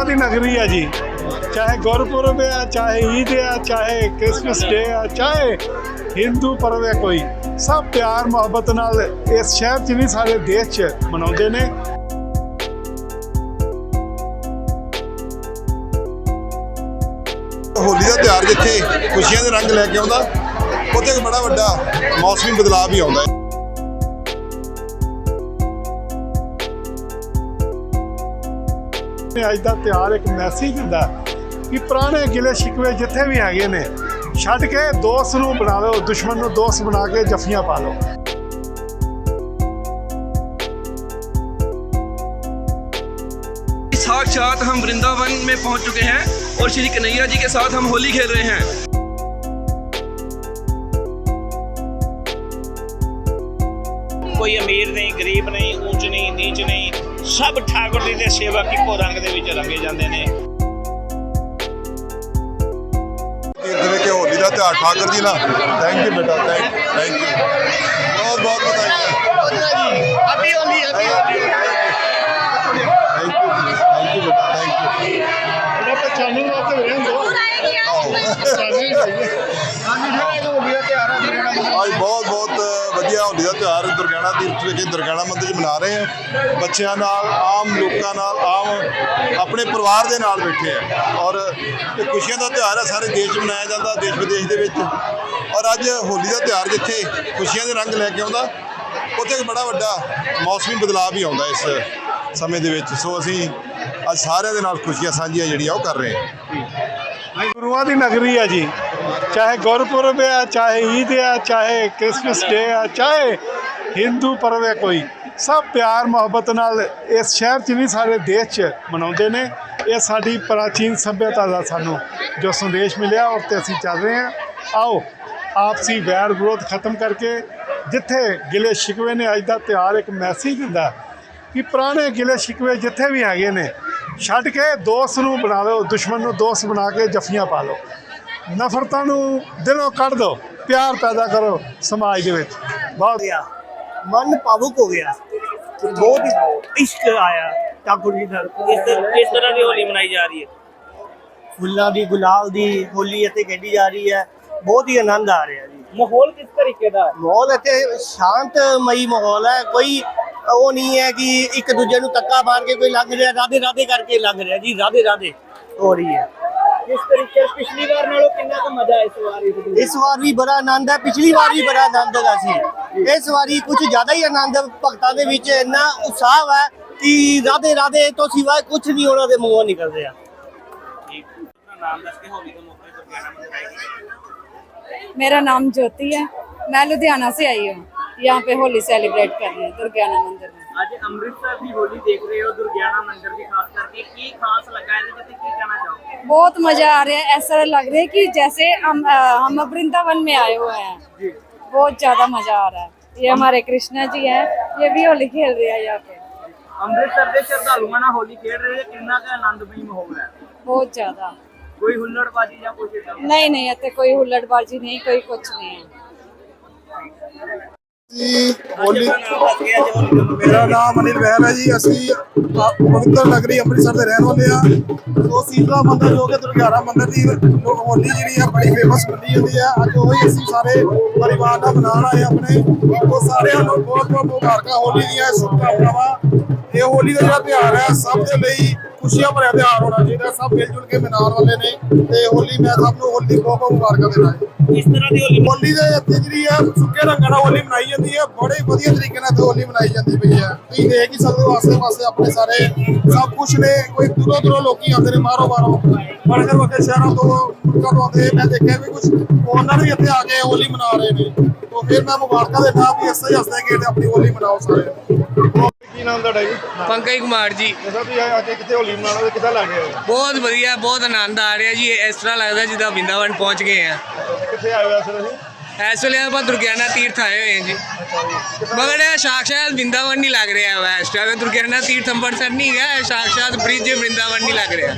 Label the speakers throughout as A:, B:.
A: ਗੁਰੂਆਂ ਦੀ ਨਗਰੀ ਹੈ ਜੀ। ਚਾਹੇ ਗੁਰਪੁਰਬ ਹੈ ਚਾਹੇ ਈਦ ਹੈ ਚਾਹੇ ਕ੍ਰਿਸਮਸ ਡੇ ਹੈ ਚਾਹੇ ਹਿੰਦੂ ਪਰਵ ਹੈ ਕੋਈ, ਸਭ ਪਿਆਰ, ਮੁਹੱਬਤ ਨਾਲ ਇਸ ਸ਼ਹਿਰ 'ਚ ਨਹੀਂ ਸਾਰੇ ਦੇਸ਼ 'ਚ ਮਨਾਉਂਦੇ ਨੇ।
B: ਹੋਲੀ ਦਾ ਤਿਉਹਾਰ ਜਿੱਥੇ ਖੁਸ਼ੀਆਂ ਦੇ ਰੰਗ ਲੈ ਕੇ ਆਉਂਦਾ, ਉੱਥੇ ਇੱਕ ਬੜਾ ਵੱਡਾ ਮੌਸਮੀ ਬਦਲਾਅ ਵੀ ਆਉਂਦਾ ਹੈ।
A: ਅੱਜ ਦਾ ਤਿਉਹਾਰ ਇੱਕ ਮੈਸੇਜ ਦਿੰਦਾ ਕਿ ਪੁਰਾਣੇ ਗਿਲੇ ਸ਼ਿਕਵੇ ਜਿੱਥੇ ਵੀ ਹੈਗੇ ਨੇ ਛੱਡ ਕੇ ਦੋਸਤ ਨੂੰ ਬਣਾ ਲਓ ਦੁਸ਼ਮਣ ਨੂੰ ਦੋਸਤ ਬਣਾ ਕੇ ਜਫੀਆਂ ਪਾ ਲਓ
C: साक्षात हम वृंदावन में पहुंच चुके हैं और श्री कन्हैया जी के साथ हम होली खेल रहे हैं
D: ਕੋਈ ਅਮੀਰ ਨਹੀਂ ਗਰੀਬ ਨਹੀਂ ਉੱਚ ਨਹੀਂ ਨੀਚ ਨਹੀਂ ਸਭ ਠਾਕੁਰ ਜੀ ਦੇ ਸੇਵਕ ਇੱਕੋ ਰੰਗ ਦੇ ਵਿੱਚ ਰੰਗੇ ਜਾਂਦੇ ਨੇ।
B: ਤੀਰਥ ਵਿਖੇ ਹੋਲੀ ਦਾ ਤਿਉਹਾਰ ਠਾਕਰ ਜੀ ਨਾਲ। ਥੈਂਕ ਯੂ ਬੇਟਾ ਥੈਂਕ ਥੈਂਕ ਯੂ ਬਹੁਤ ਬਹੁਤ ਵਧਾਈਆਂ।
D: ਹੈਪੀ ਹੋਲੀ
B: ਦੁਰਗਿਆਣਾ ਤੀਰਥ ਵਿਖੇ ਦੁਰਗਿਆਣਾ ਮੰਦਿਰ 'ਚ ਮਨਾ ਰਹੇ ਹਾਂ ਬੱਚਿਆਂ ਨਾਲ, ਆਮ ਲੋਕਾਂ ਨਾਲ, ਆਮ ਆਪਣੇ ਪਰਿਵਾਰ ਦੇ ਨਾਲ ਬੈਠੇ ਆ। ਔਰ ਇਹ ਖੁਸ਼ੀਆਂ ਦਾ ਤਿਉਹਾਰ ਆ, ਸਾਰੇ ਦੇਸ਼ ਮਨਾਇਆ ਜਾਂਦਾ, ਦੇਸ਼ ਵਿਦੇਸ਼ ਦੇ ਵਿੱਚ। ਔਰ ਅੱਜ ਹੋਲੀ ਦਾ ਤਿਉਹਾਰ ਜਿੱਥੇ ਖੁਸ਼ੀਆਂ ਦੇ ਰੰਗ ਲੈ ਕੇ ਆਉਂਦਾ, ਉੱਥੇ ਇੱਕ ਬੜਾ ਵੱਡਾ ਮੌਸਮੀ ਬਦਲਾਅ ਵੀ ਆਉਂਦਾ ਇਸ ਸਮੇਂ ਦੇ ਵਿੱਚ। ਸੋ ਅਸੀਂ ਅੱਜ ਸਾਰਿਆਂ ਦੇ ਨਾਲ ਖੁਸ਼ੀਆਂ ਸਾਂਝੀਆਂ ਜਿਹੜੀਆਂ ਉਹ ਕਰ ਰਹੇ ਹਾਂ।
A: ਗੁਰੂਆਂ ਦੀ ਨਗਰੀ ਆ ਜੀ। ਚਾਹੇ ਗੁਰਪੁਰਬ ਆ, ਚਾਹੇ ਈਦ ਆ, ਚਾਹੇ ਕ੍ਰਿਸਮਸ ਡੇ ਆ, ਚਾਹੇ ਹਿੰਦੂ ਪਰਵ ਹੈ ਕੋਈ। ਸਭ ਪਿਆਰ, ਮੁਹੱਬਤ ਨਾਲ ਇਸ ਸ਼ਹਿਰ 'ਚ ਵੀ ਸਾਰੇ ਦੇਸ਼ 'ਚ ਮਨਾਉਂਦੇ ਨੇ। ਇਹ ਸਾਡੀ ਪ੍ਰਾਚੀਨ ਸੱਭਿਅਤਾ ਦਾ ਸਾਨੂੰ ਜੋ ਸੰਦੇਸ਼ ਮਿਲਿਆ ਉਹ ਤੇ ਅਸੀਂ ਚੱਲ ਰਹੇ ਹਾਂ। ਆਓ, ਆਪਸੀ ਵੈਰ ਵਿਰੋਧ ਖਤਮ ਕਰਕੇ ਜਿੱਥੇ ਗਿਲੇ ਸ਼ਿਕਵੇ ਨੇ, ਅੱਜ ਦਾ ਤਿਉਹਾਰ ਇੱਕ ਮੈਸੇਜ ਦਿੰਦਾ ਕਿ ਪੁਰਾਣੇ ਗਿਲੇ ਸ਼ਿਕਵੇ ਜਿੱਥੇ ਵੀ ਹੈਗੇ ਨੇ, ਛੱਡ ਕੇ ਦੋਸਤ ਨੂੰ ਬਣਾ ਲਓ ਦੁਸ਼ਮਣ ਨੂੰ ਦੋਸਤ ਬਣਾ ਕੇ ਜਫੀਆਂ ਪਾ ਲਓ। ਨਫ਼ਰਤਾਂ ਨੂੰ ਦਿਲੋਂ ਕੱਢ ਦਿਓ, ਪਿਆਰ ਪੈਦਾ ਕਰੋ ਸਮਾਜ ਦੇ ਵਿੱਚ। ਬਹੁਤ
E: ਵਧੀਆ। ਮਨ ਭਾਵੁਕ ਹੋ ਗਿਆ। ਬਹੁਤ ਹੀ ਇਸ਼ਕ ਆਇਆ ਠਾਕੁਰ ਜੀ ਦਾ।
D: ਇਸ ਇਸ ਤਰ੍ਹਾਂ ਦੀ ਹੋਲੀ ਮਨਾਈ ਜਾ ਰਹੀ ਹੈ?
E: ਫੁੱਲਾਂ ਦੀ ਗੁਲਾਲ ਦੀ ਹੋਲੀ ਇੱਥੇ ਖੇਡੀ ਜਾ ਰਹੀ ਹੈ। ਬਹੁਤ ਹੀ ਆਨੰਦ ਆ ਰਿਹਾ ਜੀ।
D: ਮਾਹੌਲ ਕਿਸ ਤਰੀਕੇ ਦਾ?
E: ਮਾਹੌਲ ਇੱਥੇ ਸ਼ਾਂਤਮਈ ਮਾਹੌਲ ਹੈ। ਕੋਈ ਉਹ ਨਹੀਂ ਹੈ ਕਿ ਇੱਕ ਦੂਜੇ ਨੂੰ ਤੱਕਾ ਮਾਰ ਕੇ ਕੋਈ ਲੱਗ ਰਿਹਾ ਰਾਦੇ ਰਾਦੇ ਕਰਕੇ ਲੱਗ ਰਿਹਾ ਜੀ ਰਾਦੇ ਰਾਦੇ ਹੋ ਰਹੀ ਹੈ।
D: ਕਿਸ ਤਰੀਕੇ ਪਿਛਲੀ ਵਾਰ ਨਾਲੋਂ ਕਿੰਨਾ ਕੁ ਮਜ਼ਾ ਇਸ ਵਾਰ ਇਸ
E: ਇਸ ਵਾਰ ਵੀ ਬੜਾ ਆਨੰਦ ਹੈ ਪਿਛਲੀ ਵਾਰ ਵੀ ਬੜਾ ਆਨੰਦ ਹੈਗਾ ਸੀ ਇਸ ਵਾਰੀ ਕੁਝ ਜ਼ਿਆਦਾ ਹੀ ਆਨੰਦ ਭਗਤਾਂ ਦੇ ਵਿੱਚ ਇੰਨਾ ਉਤਸ਼ਾਹ ਹੈ ਕਿ ਰਾਧੇ ਰਾਧੇ ਤੋਂ ਸਿਵਾ ਕੁਝ ਨਹੀਂ ਉਹਨਾਂ ਦੇ ਮੂੰਹੋਂ ਨਿਕਲ ਰਿਹਾ
D: ਨਾਮ ਦੱਸ ਕੇ ਹੋਲੀ ਦੇ ਮੌਕੇ ਤੇ ਦੁਰਗਿਆਣਾ ਮੰਦਿਰ ਆਏਗੀ
F: मेरा नाम ज्योति है मैं लुधियाना से आई हूँ यहाँ पे होली सेलिब्रेट कर रहे हैं दुर्गियाना मंदिर में
D: ਅੱਜ ਅੰਮ੍ਰਿਤਸਰ ਦੀ ਹੋਲੀ ਦੇਖ ਰਹੇ ਹੋ ਦੁਰਗਿਆਣਾ ਮੰਦਿਰ ਦੀ ਖਾਸ ਕਰਕੇ ਕੀ ਖਾਸ ਲੱਗਾ ਇਹਦੇ ਵਿੱਚ ਕੀ ਕਹਿਣਾ ਚਾਹੋਗੇ
F: बहुत मजा आ रहा है ऐसा लग रहा है कि जैसे हम अ, हम वृंदावन में आए हुए हैं बहुत ज्यादा मजा आ रहा है ये हमारे कृष्णा जी हैं ये भी होली खेल रहे हैं यहाँ पे
D: ਅੰਮ੍ਰਿਤਸਰ ਦੇ ਸ਼ਰਧਾਲੂਆਂ ਨਾਲ ਹੋਲੀ ਖੇਡ ਰਹੇ ਹੋ ਕਿੰਨਾ ਕੁ ਆਨੰਦਮਈ ਮਾਹੌਲ ਹੈ
F: बहुत ज्यादा
D: ਕੋਈ ਹੁੱਲੜਬਾਜੀ ਜਾਂ ਕੁਝ ਇਦਾਂ
F: नहीं नहीं इतने कोई हुल्लड़बाजी नहीं कोई कुछ नहीं है
B: ਜੀ ਹੋਲੀ
G: ਮੇਰਾ ਨਾਮ ਅਨਿਲ ਬਹਿਲ ਹੈ ਜੀ। ਅਸੀਂ ਆ- ਪਵਿੱਤਰ ਨਗਰੀ ਅੰਮ੍ਰਿਤਸਰ ਦੇ ਰਹਿਣ ਵਾਲੇ ਆ ਸੋ ਸੀਤਲਾ ਮੰਦਰ ਜੋ ਕਿ ਦੁਰਗਿਆਰਾ ਮੰਦਰ ਦੀ ਹੋਲੀ ਜਿਹੜੀ ਆ, ਬੜੀ ਫੇਮਸ ਮੰਨੀ ਜਾਂਦੀ ਆ। ਅੱਜ ਉਹੀ ਅਸੀਂ ਸਾਰੇ ਪਰਿਵਾਰ ਨਾਲ ਮਨਾਉਣ ਆਏ ਆਪਣੇ। ਉਹ ਸਾਰਿਆਂ ਨੂੰ ਬਹੁਤ ਬਹੁਤ ਮੁਬਾਰਕਾਂ ਹੋਲੀ ਦੀਆਂ, ਸ਼ੁਭਕਾਮਨਾਵਾਂ। ਇਹ ਹੋਲੀ ਦਾ ਜਿਹੜਾ ਤਿਉਹਾਰ ਹੈ, ਸਭ ਦੇ ਲਈ ਖੁਸ਼ੀਆਂ ਭਰਿਆ ਤਿਉਹਾਰ ਹੋਣਾ ਚਾਹੀਦਾ ਸਭ ਮਿਲ ਜੁਲ ਕੇ ਮਨਾਉਣ ਵਾਲੇ ਨੇ ਤੇ ਹੋਲੀ ਮੈਂ ਸਭ ਨੂੰ ਹੋਲੀ ਬਹੁਤ ਬਹੁਤ ਮੁਬਾਰਕਾਂ ਦਿੰਦਾ ਜੀ
D: ਇਸ ਤਰ੍ਹਾਂ ਦੀ ਹੋਲੀ
G: ਹੋਲੀ ਦੇ ਇੱਥੇ ਜਿਹੜੀ ਆ ਸੁੱਕੇ ਰੰਗਾਂ ਨਾਲ ਹੋਲੀ ਮਨਾਈ ਜਾਂਦੀ ਹੈ ਬੜੇ ਵਧੀਆ ਤਰੀਕੇ ਨਾਲ ਹੋਲੀ ਮਨਾਈ ਜਾਂਦੀ ਪਈ ਹੈ। ਤੁਸੀਂ ਦੇਖ ਹੀ ਸਕਦੇ ਹੋ ਆਸੇ ਪਾਸੇ ਆਪਣੇ ਸਾਰੇ ਸਭ ਕੁਝ ਨੇ ਕੋਈ ਦੂਰੋਂ ਦੂਰੋਂ ਲੋਕੀ ਆਉਂਦੇ ਨੇ ਬਾਹਰੋਂ ਬਾਹਰੋਂ। ਬੜਗਰ ਵਗੇ ਸ਼ਹਿਰਾਂ ਤੋਂ ਮੁਲਕਾਂ ਤੋਂ ਆਉਂਦੇ ਮੈਂ ਦੇਖਿਆ ਵੀ ਕੁਝ ਉਹਨਾਂ ਵੀ ਇੱਥੇ ਆ ਕੇ ਹੋਲੀ ਮਨਾ ਰਹੇ ਨੇ। ਤੋਂ ਫਿਰ ਮੈਂ ਮੁਬਾਰਕਾਂ ਦੇਣਾ ਵੀ ਇਸੇ ਹੱਸਦੇ ਖੇਡਦੇ ਆਪਣੀ ਹੋਲੀ ਮਨਾਓ ਸਾਰੇ।
A: ਕੀ ਨਾਮ ਤੁਹਾਡਾ ਜੀ
H: ਪੰਕਜ ਕੁਮਾਰ ਜੀ
A: ਦੱਸੋ ਤੁਸੀਂ ਅੱਜ ਕਿੱਥੇ ਹੋਲੀ ਮਨਾਉਣਾ ਤੇ ਕਿੱਦਾਂ ਲੱਗ ਰਿਹਾ
H: ਬਹੁਤ ਵਧੀਆ ਬਹੁਤ ਆਨੰਦ ਆ ਰਿਹਾ ਜੀ ਇਸ ਤਰ੍ਹਾਂ ਲੱਗਦਾ ਜਿੱਦਾਂ ਵਰਿੰਦਾਵਨ ਪਹੁੰਚ ਗਏ ਆ
A: ਕਿੱਥੇ ਆਏ ਹੋ ਅਸਲ ਅਸੀਂ
H: ਇਸ ਵੇਲੇ ਆਪਾਂ ਦੁਰਗਿਆਨਾ ਤੀਰਥ ਆਏ ਹੋਏ ਹਾਂ ਜੀ ਮਗਰ ਇਹ ਸਾਖਸ਼ਾਤ ਵਰਿੰਦਾਵਨ ਨਹੀਂ ਲੱਗ ਰਿਹਾ ਵਾ ਇਸ ਟਾਈਮ ਦੁਰਗਿਆਨਾ ਤੀਰਥ ਅੰਮ੍ਰਿਤਸਰ ਨਹੀਂ ਹੈ ਇਹ ਸਾਖਸ਼ਾਤ ਬ੍ਰਿਜ ਵਰਿੰਦਾਵਨ ਨਹੀਂ ਲੱਗ ਰਿਹਾ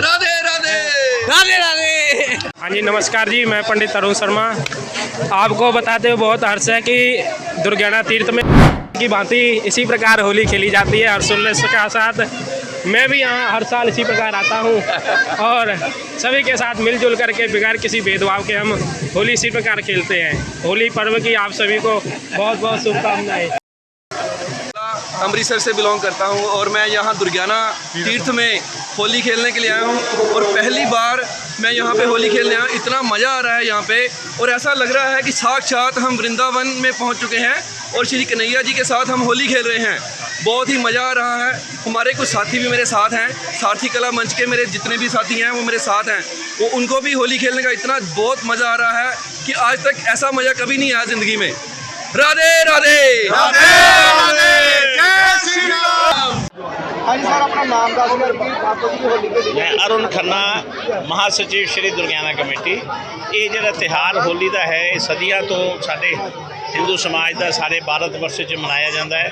H: ਰਾਧੇ ਰਾਧੇ ਰਾਧੇ ਰਾਧੇ
I: हाँ जी नमस्कार जी मैं पंडित तरुण शर्मा आपको बताते हुए बहुत हर्ष है कि दुर्गियाना तीर्थ में की भांति इसी प्रकार होली खेली जाती है हर्षोल्लास के साथ। मैं भी यहाँ हर साल इसी प्रकार आता हूँ और सभी के साथ मिलजुल करके बगैर किसी भेदभाव के हम होली इसी प्रकार खेलते हैं। होली पर्व की आप सभी को बहुत बहुत शुभकामनाएँ
C: अमृतसर से बिलोंग करता हूँ और मैं यहाँ दुर्गाना तीर्थ में होली खेलने के लिए आया हूँ और पहली बार मैं यहाँ पे होली खेलने आया इतना मज़ा आ रहा है यहाँ पे और ऐसा लग रहा है कि साक्षात हम वृंदावन में पहुँच चुके हैं। और श्री कन्हैया जी के साथ हम होली खेल रहे हैं बहुत ही मज़ा आ रहा है हमारे कुछ साथी भी मेरे साथ हैं सारथी कला मंच के मेरे जितने भी साथी हैं वो मेरे साथ हैं वो उनको भी होली खेलने का इतना बहुत मज़ा आ रहा है कि आज तक ऐसा मज़ा कभी नहीं आया ज़िंदगी में राधे राधे
D: ਮੈਂ ਅਰੁਣ ਖੰਨਾ ਮਹਾਸਚਿਵ ਸ਼੍ਰੀ ਦੁਰਗਿਆਨਾ ਕਮੇਟੀ ਇਹ ਜਿਹੜਾ ਤਿਹਾਰ ਹੋਲੀ ਦਾ ਹੈ ਇਹ ਸਦੀਆਂ ਤੋਂ ਸਾਡੇ ਹਿੰਦੂ ਸਮਾਜ ਦਾ ਸਾਰੇ ਭਾਰਤ ਵਰਸ਼ 'ਚ ਮਨਾਇਆ ਜਾਂਦਾ ਹੈ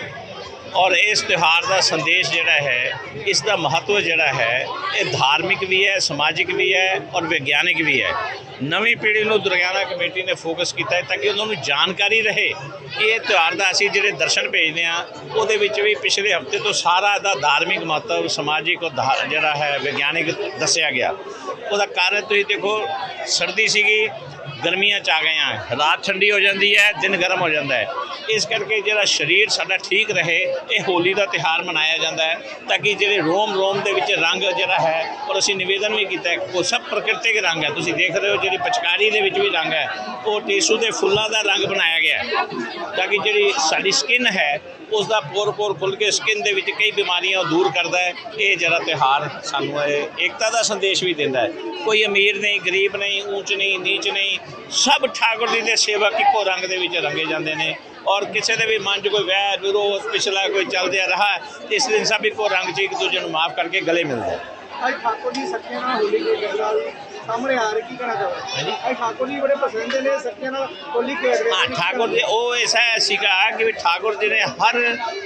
D: ਔਰ ਇਸ ਤਿਉਹਾਰ ਦਾ ਸੰਦੇਸ਼ ਜਿਹੜਾ ਹੈ, ਇਸ ਦਾ ਮਹੱਤਵ ਜਿਹੜਾ ਹੈ, ਇਹ ਧਾਰਮਿਕ ਵੀ ਹੈ, ਸਮਾਜਿਕ ਵੀ ਹੈ ਔਰ ਵਿਗਿਆਨਿਕ ਵੀ ਹੈ। ਨਵੀਂ ਪੀੜ੍ਹੀ ਨੂੰ ਦੁਰਗਿਆਨਾ ਕਮੇਟੀ ਨੇ ਫੋਕਸ ਕੀਤਾ ਹੈ ਤਾਂ ਕਿ ਉਹਨਾਂ ਨੂੰ ਜਾਣਕਾਰੀ ਰਹੇ ਕਿ ਇਹ ਤਿਉਹਾਰ ਦਾ ਅਸੀਂ ਜਿਹੜੇ ਦਰਸ਼ਨ ਭੇਜਦੇ ਆ ਉਹਦੇ ਵਿੱਚ ਵੀ ਪਿਛਲੇ ਹਫ਼ਤੇ ਤੋਂ ਸਾਰਾ ਇਹਦਾ ਧਾਰਮਿਕ ਮਹੱਤਵ, ਸਮਾਜਿਕ ਔਰ ਧਾ- ਜਿਹੜਾ ਹੈ, ਵਿਗਿਆਨਿਕ ਦੱਸਿਆ ਗਿਆ। ਉਹਦਾ ਕਾਰਨ ਤੁਸੀਂ ਦੇਖੋ, ਸਰਦੀ ਸੀਗੀ ਗਰਮੀਆਂ ਚ ਆ ਗਏ ਆ। ਰਾਤ ਠੰਡੀ ਹੋ ਜਾਂਦੀ ਹੈ, ਦਿਨ ਗਰਮ ਹੋ ਜਾਂਦਾ ਹੈ। ਇਸ ਕਰਕੇ ਜਿਹੜਾ ਸਰੀਰ ਸਾਡਾ ਠੀਕ ਰਹੇ, ਇਹ ਹੋਲੀ ਦਾ ਤਿਹਾਰ ਮਨਾਇਆ ਜਾਂਦਾ ਹੈ ਤਾਂ ਕਿ ਜਿਹੜੇ ਰੋਮ ਰੋਮ ਦੇ ਵਿੱਚ ਰੰਗ ਜਿਹੜਾ ਹੈ, ਔਰ ਅਸੀਂ ਨਿਵੇਦਨ ਵੀ ਕੀਤਾ ਹੈ ਉਹ ਸਭ ਪ੍ਰਕਿਰਤਿਕ ਰੰਗ ਹੈ। ਤੁਸੀਂ ਦੇਖ ਰਹੇ ਹੋ ਜਿਹੜੀ ਪਚਕਾਰੀ ਦੇ ਵਿੱਚ ਵੀ ਰੰਗ ਹੈ, ਉਹ ਟੀਸੂ ਦੇ ਫੁੱਲਾਂ ਦਾ ਰੰਗ ਬਣਾਇਆ ਗਿਆ ਤਾਂ ਕਿ ਜਿਹੜੀ ਸਾਡੀ ਸਕਿਨ ਹੈ ਉਸ ਦਾ ਪੋਰ ਪੋਰ ਖੁੱਲ ਕੇ ਸਕਿਨ ਦੇ ਵਿੱਚ ਕਈ ਬਿਮਾਰੀਆਂ ਉਹ ਦੂਰ ਕਰਦਾ ਹੈ। ਇਹ ਜਿਹੜਾ ਤਿਹਾਰ ਸਾਨੂੰ ਇਹ ਏਕਤਾ ਦਾ ਸੰਦੇਸ਼ ਵੀ ਦਿੰਦਾ ਹੈ। ਕੋਈ ਅਮੀਰ ਨਹੀਂ, ਗਰੀਬ ਨਹੀਂ ਉੱਚ ਨਹੀਂ, ਨੀਚ ਨਹੀਂ ਸਭ ਠਾਕੁਰ ਜੀ ਦੇ ਸੇਵਕ ਇੱਕੋ ਰੰਗ ਦੇ ਵਿੱਚ ਰੰਗੇ ਜਾਂਦੇ ਨੇ। ਔਰ ਕਿਸੇ ਦੇ ਵੀ ਮਨ 'ਚ ਕੋਈ ਵੈਰ ਵਿਰੋਧ ਪਿਛਲਾ ਕੋਈ ਚੱਲਦਿਆ ਰਹਾ ਇਸ ਦਿਨ ਸਭ ਇੱਕੋ ਰੰਗ 'ਚ ਇੱਕ ਦੂਜੇ ਨੂੰ ਮਾਫ ਕਰਕੇ ਗਲੇ ਮਿਲਦੇ
G: ਅੱਜ ਠਾਕੁਰ ਜੀ ਸੱਚੇ ਨਾਲ ਹੋਲੀ ਖੇਡ ਨਾਲ ਸਾਹਮਣੇ ਆ ਰਹੇ ਕੀ ਕਹਿਣਾ ਚਾਹੁੰਦੇ ਅੱਜ ਠਾਕੁਰ ਜੀ ਬੜੇ ਪਸੰਦ ਨੇ ਸੱਚੇ ਨਾਲ ਹੋਲੀ ਖੇਡ ਰਹੇ
D: ਹਾਂ ਠਾਕੁਰ ਜੀ ਉਹ ਐਸਾ ਸੀਗਾ ਕਿ ਠਾਕੁਰ ਜੀ ਨੇ ਹਰ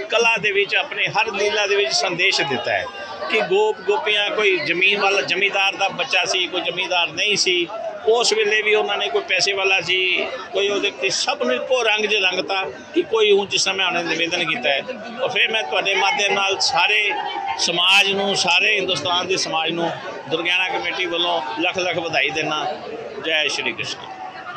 D: ਕਲਾ ਦੇ ਵਿੱਚ ਆਪਣੇ ਹਰ ਲੀਲਾ ਦੇ ਵਿੱਚ ਸੰਦੇਸ਼ ਦਿੱਤਾ ਹੈ। ਕਿ ਗੋਪ ਗੋਪੀਆਂ ਕੋਈ ਜ਼ਮੀਨ ਵਾਲਾ ਜ਼ਮੀਦਾਰ ਦਾ ਬੱਚਾ ਸੀ, ਕੋਈ ਜ਼ਮੀਂਦਾਰ ਨਹੀਂ ਸੀ, ਉਸ ਵੇਲੇ ਵੀ ਉਹਨਾਂ ਨੇ ਕੋਈ ਪੈਸੇ ਵਾਲਾ ਸੀ, ਕੋਈ ਉਹਦੇ ਤੇ ਸਭ ਨੂੰ ਇੱਕੋ ਰੰਗ 'ਚ ਰੰਗਤਾ ਕਿ ਕੋਈ ਉੱਚ ਸਮੇਂ ਉਹਨੇ ਨਿਵੇਦਨ ਕੀਤਾ ਹੈ। ਔਰ ਫਿਰ ਮੈਂ ਤੁਹਾਡੇ ਮਾਧਿਅਮ ਨਾਲ ਸਾਰੇ ਸਮਾਜ ਨੂੰ, ਸਾਰੇ ਹਿੰਦੁਸਤਾਨ ਦੇ ਸਮਾਜ ਨੂੰ, ਦੁਰਗਿਆਣਾ ਕਮੇਟੀ ਵੱਲੋਂ ਲੱਖ ਲੱਖ ਵਧਾਈ ਦੇਣਾ ਜੈ ਸ਼੍ਰੀ ਕ੍ਰਿਸ਼ਨ।